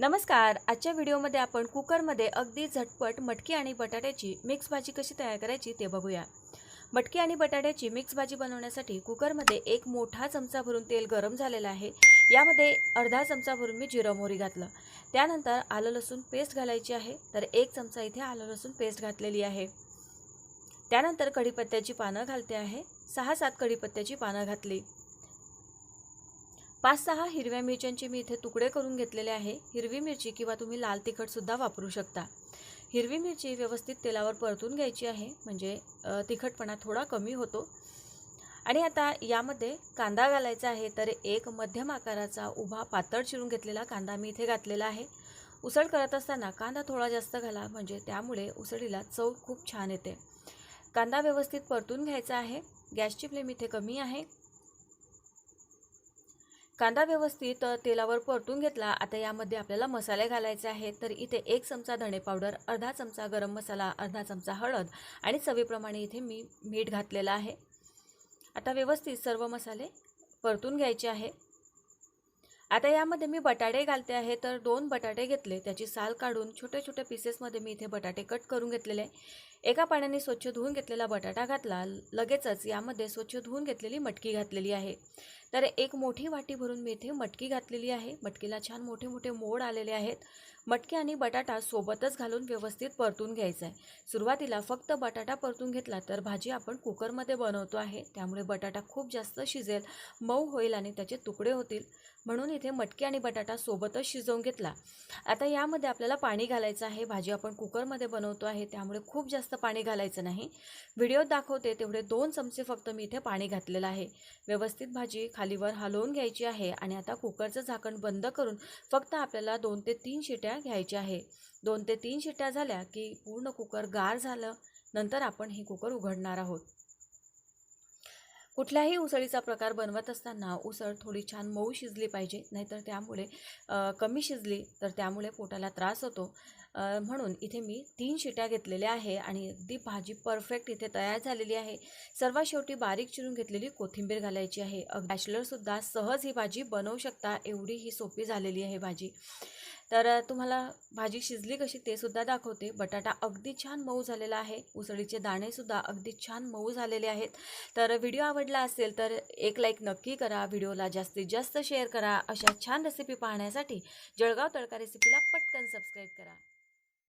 नमस्कार. आजच्या व्हिडिओमध्ये आपण कुकरमध्ये अगदी झटपट मटकी आणि बटाट्याची मिक्स भाजी कशी तयार करायची ते बघूया. मटकी आणि बटाट्याची मिक्स भाजी बनवण्यासाठी कुकरमध्ये एक मोठा चमचा भरून तेल गरम झालेलं आहे. यामध्ये अर्धा चमचा भरून मी जिरं मोहरी घातलं. त्यानंतर आलं लसूण पेस्ट घालायची आहे. तर एक चमचा इथे आलं लसूण पेस्ट घातलेली आहे. त्यानंतर कढीपत्त्याची पानं घालते आहे. सहा सात कढीपत्त्याची पानं घातली. पाच सहा हिरव्या मिरच्यांचे मी इथे तुकडे करून घेतलेले आहे. हिरवी मिरची किंवा तुम्ही लाल तिखटसुद्धा वापरू शकता. हिरवी मिरची व्यवस्थित तेलावर परतून घ्यायची आहे. म्हणजे तिखटपणा थोडा कमी होतो. आणि आता यामध्ये कांदा घालायचा आहे तर एक मध्यम आकाराचा उभा पातळ चिरून घेतलेला कांदा मी इथे घातलेला आहे. उसळ करत असताना कांदा थोडा जास्त घाला म्हणजे त्यामुळे उसळीला चव खूप छान येते. कांदा व्यवस्थित परतून घ्यायचा आहे. गॅसची फ्लेम इथे कमी आहे. कांदा व्यवस्थित तेलावर परतून घेतला. आता यामध्ये आपल्याला मसाले घालायचे आहेत. तर इथे एक चमचा धणे पावडर अर्धा चमचा गरम मसाला अर्धा चमचा हळद आणि चवीप्रमाणे इथे मी मीठ घातलेलं आहे. आता व्यवस्थित सर्व मसाले परतून घ्यायचे आहे. आता यामध्ये मी बटाटे घालते आहे. तर दोन बटाटे घेतले. त्याची साल काढून छोट्या छोट्या पीसेसमध्ये मी इथे बटाटे कट करून घेतलेले. आहे एका पाण्याने स्वच्छ धुवून घेतलेला बटाटा घातला. लगेचच यामध्ये स्वच्छ धुवून घेतलेली मटकी घातलेली आहे. तर एक मोठी वाटी भरून मी इथे मटकी घातलेली आहे. मटकीला छान मोठे मोठे मोड आलेले आहेत. मटकी आणि बटाटा सोबतच घालून व्यवस्थित परतून घ्यायचा आहे सुरुवातीला फक्त बटाटा परतून घेतला तर भाजी आपण कुकरमध्ये बनवतो आहे. त्यामुळे बटाटा खूप जास्त शिजेल मऊ होईल आणि त्याचे तुकडे होतील. म्हणून इथे मटकी आणि बटाटा सोबतच शिजवून घेतला. आता यामध्ये आपल्याला पाणी घालायचं आहे. भाजी आपण कुकरमध्ये बनवतो आहे. त्यामुळे खूप जास्त जास्त पाणी घालायचं नाही. व्हिडिओत दाखवते तेवढे दोन चमचे फक्त मी इथे पाणी घातलेलं आहे. व्यवस्थित भाजी खालीवर हलवून घ्यायची आहे आणि आता कुकरचं झाकण बंद करून फक्त आपल्याला दोन ते तीन शिट्या घ्यायच्या आहे. दोन ते तीन शिट्या झाल्या की पूर्ण कुकर गार झालं. नंतर आपण हे कुकर उघडणार आहोत. कुठल्याही उसळीचा प्रकार बनवत असताना उसळ थोडी छान मऊ शिजली पाहिजे नाहीतर त्यामुळे कमी शिजली तर त्यामुळे पोटाला त्रास होतो. म्हणून इथे मी तीन शिट्या घेतलेल्या आहे आणि अगदी भाजी परफेक्ट इथे तयार झालेली आहे. सर्वात शेवटी बारीक चिरून घेतलेली कोथिंबीर घालायची आहे. बॅचलरसुद्धा सहज ही भाजी बनवू शकता एवढी ही सोपी झालेली आहे भाजी. तर तुम्हाला भाजी शिजली कशी ते सुद्धा दाखवते. बटाटा अगदी छान मऊ झालेला आहे. उसळीचे दाणेसुद्धा अगदी छान मऊ झालेले आहेत. तर व्हिडिओ आवडला असेल तर एक लाईक नक्की करा. व्हिडिओला जास्तीत जास्त शेअर करा. अशा छान रेसिपी पाहण्यासाठी जळगाव तडका रेसिपीला पटकन सबस्क्राईब करा.